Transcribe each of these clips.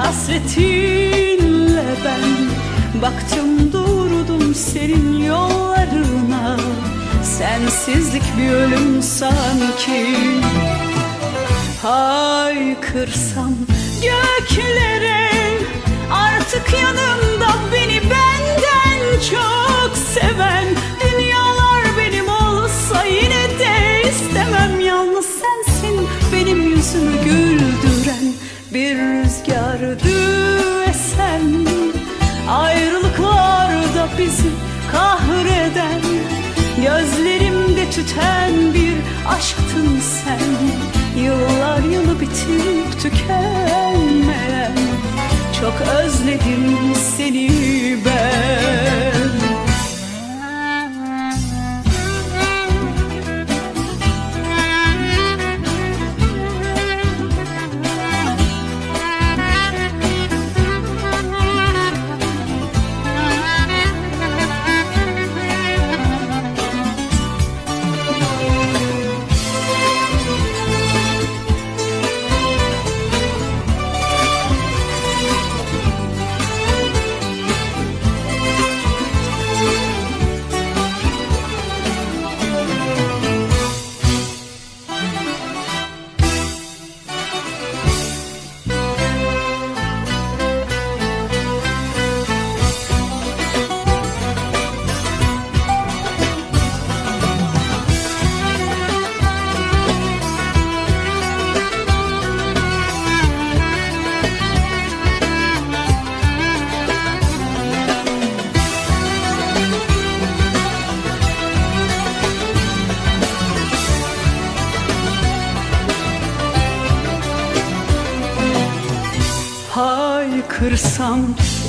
hasretinle ben Baktım durdum senin yollarına. Sensizlik bir ölüm sanki. Haykırsam göklere Artık yanımda beni benden çok seven Dünyalar benim olsa yine de istemem. Yalnız sensin benim yüzümü güldüren bizi kahreden Gözlerimde tüten bir aşktın sen. Yıllar yılı bitip tükenmeyen Çok özledim seni Haykırsam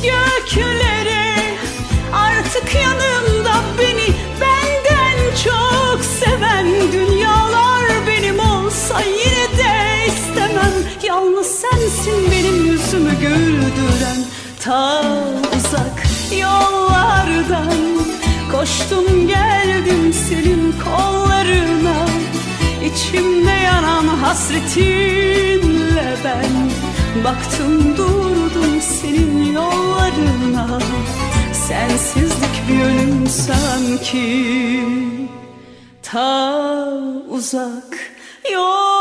göklere Artık yanımda beni benden çok seven Dünyalar benim olsa yine de istemem. Yalnız sensin benim yüzümü güldüren Ta uzak yollardan. Koştum geldim senin kollarına İçimde yanan hasretinle ben Baktım durdum senin yollarına. Sensizlik bir ölüm sanki. Ta uzak yol